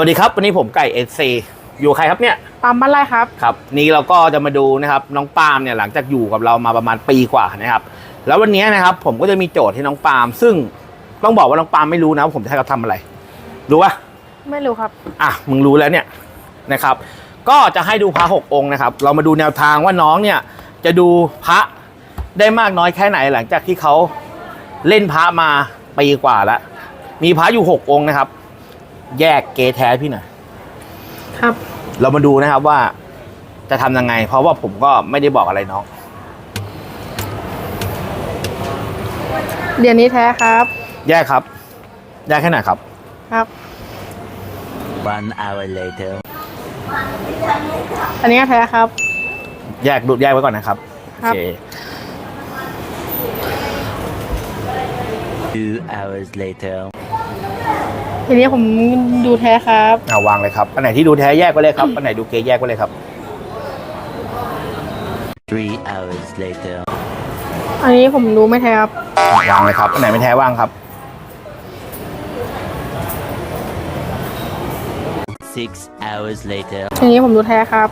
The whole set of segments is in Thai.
วัสดีครับวันนี้ผมไก่เอซีอยู่ใครครับเนี่ยปั๊มบ้านไรครับครับ นี่เราก็จะมาดูนะครับน้องปาล์มเนี่ยหลังจากอยู่กับเรามาประมาณปีกว่านะครับ แล้ววันนี้นะครับผมก็จะมีโจทย์ให้น้องปาล์มซึ่งต้องบอกว่าน้องปาล์มไม่รู้นะว่าผมจะให้เขาทำอะไร รู้ปะไม่รู้ครับ อะมึงรู้แล้วเนี่ยนะครับ ก็จะให้ดูพระหกองค์นะครับ เรามาดูแนวทางว่าน้องเนี่ยจะดูพระได้มากน้อยแค่ไหนหลังจากที่เขาเล่นพระมาปีกว่าแล้วมีพระอยู่หกองค์นะครับ แยกเกแท้พี่หน่อยครับ เรามาดูนะครับว่าจะทำยังไง เพราะว่าผมก็ไม่ได้บอกอะไรน้องเดี๋ยวนี้แท้ครับ แยกครับ แยกแค่ไหนครับ ครับ One hour later. อันนี้ก็แท้ครับ แยกดูแยกไว้ก่อนนะครับครัโอบเค Two hours later. ทีนี้ผมดูแท้ครับเอาวางเลยครับ อันไหนที่ดูแท้แยกไว้เลยครับ อันไหนดูเกแยกไว้เลยครับ Three hours later. อันนี้ผมดูไม่แท้ครับ วางเลยครับ อันไหนไม่แท้ว่างครับ Six hours later. อันนี้ผมดูแท้ครับ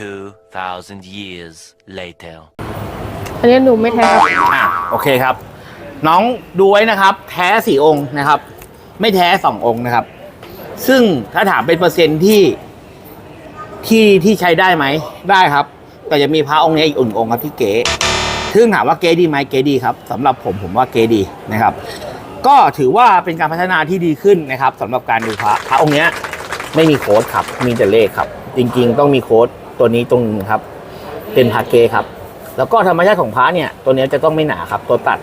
Two thousand years later. อันนี้ดูไม่แท้ครับ อะโอเคครับ น้องดูไว้นะครับ แท้สี่องค์นะครับ ไม่แท้สององค์นะครับ ซึ่งถ้าถามเป็นเปอร์เซ็นต์ที่ที่ที่ใช้ได้ไหมได้ครับ แต่จะมีพระองค์นี้อีกอุ่นองค์ครับที่เก๋ซึ่งถามว่าเก๋ดีไหมเก๋ดีครับสำหรับผมผมว่าเก๋ดีนะครับ ก็ถือว่าเป็นการพัฒนาที่ดีขึ้นนะครับสำหรับการดูพระพระองค์เนี้ยไม่มีโค้ดครับ มีแต่เลขครับ จริง ๆ ต้องมีโค้ดตัวนี้ตรงนึงครับ เป็นพาเกครับ แล้วก็ธรรมชาติของพระเนี่ย ตัวนี้จะต้องไม่หนาครับ ตัวตัด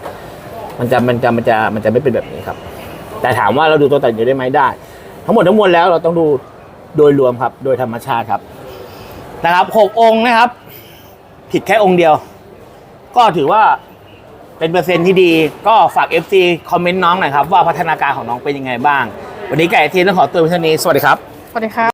มันจะมันจะมันจะมันจะไม่เป็นแบบนี้ครับ แต่ถามว่าเราดูตัวตัดอยู่ได้ไหมได้ ทั้งหมดทั้งมวลแล้วเราต้องดูโดยรวมครับ โดยธรรมชาติครับนะครับหกองค์นะครับ ผิดแค่องค์เดียว ก็ถือว่าเป็นเปอร์เซ็นต์ที่ดี ก็ฝาก FC คอมเมนต์น้องหน่อยครับ ว่าพัฒนาการของน้องเป็นยังไงบ้าง วันนี้ไก่ทีนต้องขอตัวไปเท่านี้สวัสดีครับ สวัสดีครับ